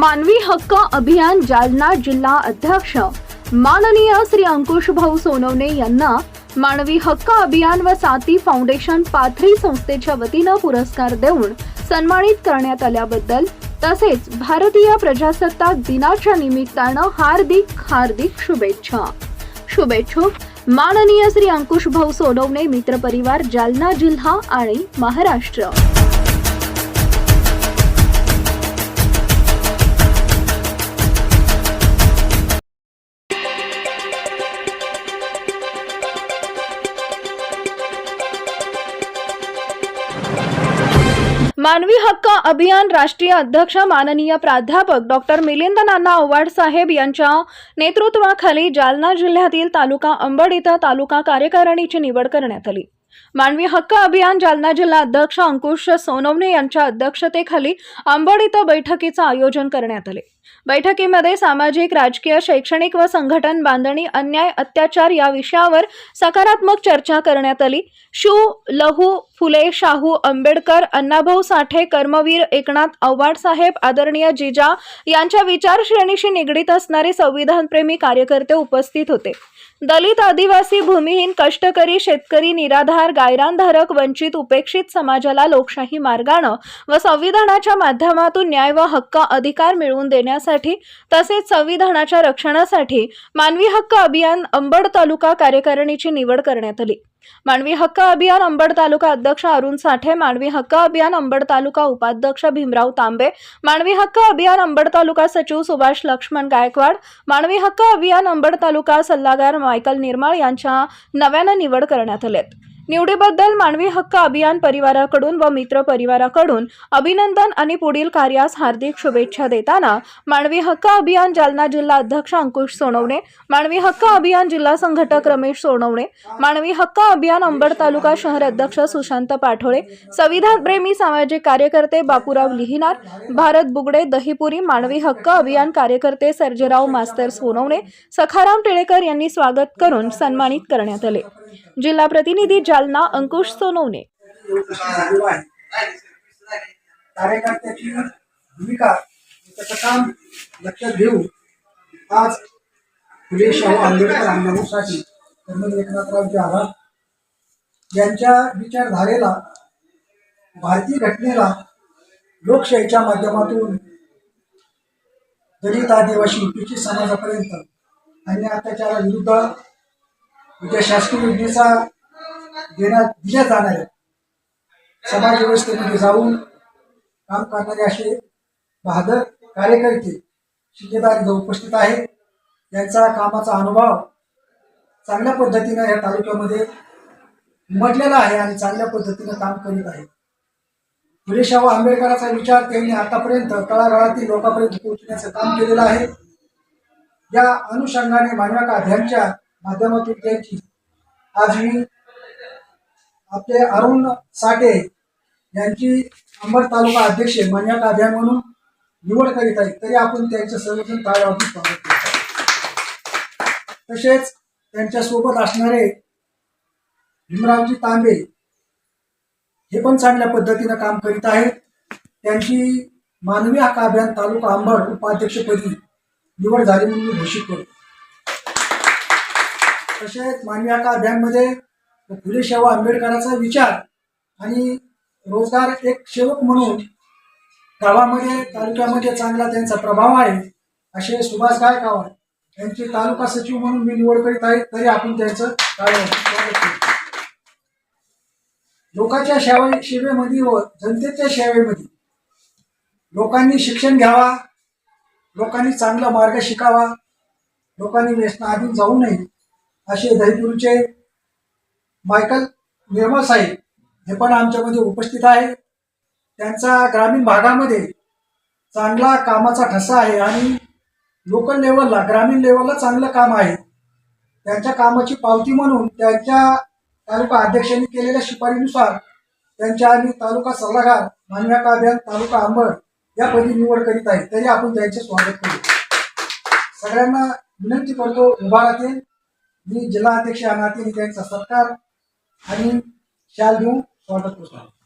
मानवी हक्क अभियान जालना जिल्हा अध्यक्ष. माननीय श्री अंकुश भाऊ सोनवणे यांना मानवी हक्क अभियान व साथी फाउंडेशन पाथरी संस्थेच्या वतीनं पुरस्कार देऊन सन्मानित करण्यात आल्याबद्दल तसेच भारतीय प्रजासत्ताक दिनाच्या निमित्तानं हार्दिक हार्दिक शुभेच्छा. शुभेच्छुक माननीय श्री अंकुश भाऊ सोनवणे मित्रपरिवार जालना जिल्हा आणि महाराष्ट्र. मानवी हक्क अभियान राष्ट्रीय अध्यक्ष माननीय प्राध्यापक डॉक्टर मिलिंद नाना ओवाड साहेब यांच्या नेतृत्वाखाली जालना जिल्ह्यातील तालुका अंबड इथं तालुका कार्यकारिणीची निवड करण्यात आली. मानवी हक्क अभियान जालना जिल्हा अध्यक्ष अंकुश सोनवणे यांच्या अध्यक्षतेखाली अंबड इथं बैठकीचं आयोजन करण्यात आले. बैठकीमध्ये सामाजिक राजकीय शैक्षणिक व संघटन बांधणी अन्याय अत्याचार या विषयावर सकारात्मक चर्चा करण्यात आली. शू लहू फुले शाहू आंबेडकर अण्णाभाऊ साठे कर्मवीर एकनाथ आव्हाड साहेब आदरणीय जिजा यांच्या विचारश्रेणीशी निगडीत असणारे संविधानप्रेमी कार्यकर्ते उपस्थित होते. दलित आदिवासी भूमिहीन कष्टकरी शेतकरी निराधार गायरानधारक वंचित उपेक्षित समाजाला लोकशाही मार्गानं व संविधानाच्या माध्यमातून न्याय व हक्क अधिकार मिळवून देण्यासाठी तसेच संविधानाच्या रक्षणासाठी मानवी हक्क अभियान अंबड तालुका कार्यकारिणीची निवड करण्यात आली. मानवी हक्क अभियान अंबड तालुका अध्यक्ष अरुण साठे मानवी हक्क अभियान अंबड तालुका उपाध्यक्ष भीमराव तांबे मानवी हक्क अभियान अंबड तालुका सचिव सुभाष लक्ष्मण गायकवाड मानवी हक्क अभियान अंबड तालुका सल्लागार मायकल निर्माळ यांच्या नव्यानं निवड करण्यात आलेत निवडीबद्दल मानवी हक्क अभियान परिवाराकडून व मित्र परिवाराकडून अभिनंदन आणि पुढील कार्यास हार्दिक शुभेच्छा देताना मानवी हक्क अभियान जालना जिल्हा अध्यक्ष अंकुश सोनवणे मानवी हक्क अभियान जिल्हा संघटक रमेश सोनवणे मानवी हक्क अभियान अंबड तालुका शहर अध्यक्ष सुशांत पाठोळे संविधान प्रेमी सामाजिक कार्यकर्ते बापूराव लिहिनार भारत बुगडे दहीपुरी मानवी हक्क अभियान कार्यकर्ते सर्जेराव मास्तर सोनवणे सखाराम टिळेकर यांनी स्वागत करून सन्मानित करण्यात आले. जिल्हा प्रतिनिधी जालना अंकुश सोनवणे. कार्यकर्त्याची भूमिका त्याचं काम लक्षात घेऊन आज फुले शाहू आंबेडकर आंदोलनासाठी कर्नल एकनाथराव जाधव यांच्या विचारधारेला भारतीय घटनेला लोकशाहीच्या माध्यमातून दलित आदिवासी उपेक्षित समाजापर्यंत अन्य अत्याचाराविरुद्ध उद्या शासकीय योजनेचा देण्यात दिल्या जाणाऱ्या समाज व्यवस्थेमध्ये जाऊन काम करणारे असे बहादर कार्यकर्ते शिकेदार इथं उपस्थित आहेत. यांचा कामाचा अनुभव चांगल्या पद्धतीनं या तालुक्यामध्ये उमटलेला आहे आणि चांगल्या पद्धतीनं काम करीत आहे. फुले शाहू आंबेडकरांचा विचार त्यांनी आतापर्यंत तळागाळातील लोकांपर्यंत पोहोचण्याचं काम केलेलं आहे. या अनुषंगाने मानवाका अध्यांच्या माध्यमातून त्यांची आज मी आपले अरुण साठे यांची अंबड तालुका अध्यक्ष मान्यता अभियान म्हणून निवड करीत आहे तरी आपण त्यांचं सर्वजण टाळ्यावरती स्वागत करतो. तसेच त्यांच्यासोबत असणारे भीमरावजी तांबे हे पण चांगल्या पद्धतीनं काम करीत आहेत. त्यांची मानवी हक्क अभियान तालुका अंबड उपाध्यक्षपदी निवड झाली म्हणून मी घोषित करतो. तसेच मानवी हक्क अभियानमध्ये फुले शाहू आंबेडकरांचा विचार आणि रोजगार एक सेवक म्हणून गावामध्ये तालुक्यामध्ये चांगला त्यांचा प्रभाव आहे असे सुभाष गायकवाड यांची तालुका सचिव म्हणून मी निवड करीत आहे तरी आपण त्यांचं कार्य लोकांच्या सेवा सेवेमध्ये व जनतेच्या सेवेमध्ये लोकांनी शिक्षण घ्यावा लोकांनी चांगला मार्ग शिकावा लोकांनी व्यसनाधीन जाऊ नये असे दहीपुरीचे मायकल निर्मळ साहेब हे पण आमच्यामध्ये उपस्थित आहे. त्यांचा ग्रामीण भागामध्ये चांगला कामाचा ठसा आहे आणि लोकल लेवलला ग्रामीण लेवलला चांगलं काम आहे. त्यांच्या कामाची पावती म्हणून त्यांच्या तालुका अध्यक्षांनी केलेल्या शिफारीनुसार त्यांच्या आम्ही तालुका सल्लागार मानव्याका अभियान तालुका आंबड या पदी निवड करीत आहे. तरी आपण त्यांचे स्वागत करू. सगळ्यांना विनंती करतो उभा राहतील. मी जिल्हा अध्यक्ष अनाथी त्यांचा सत्कार आणि शाल घेऊन स्वागत करतो.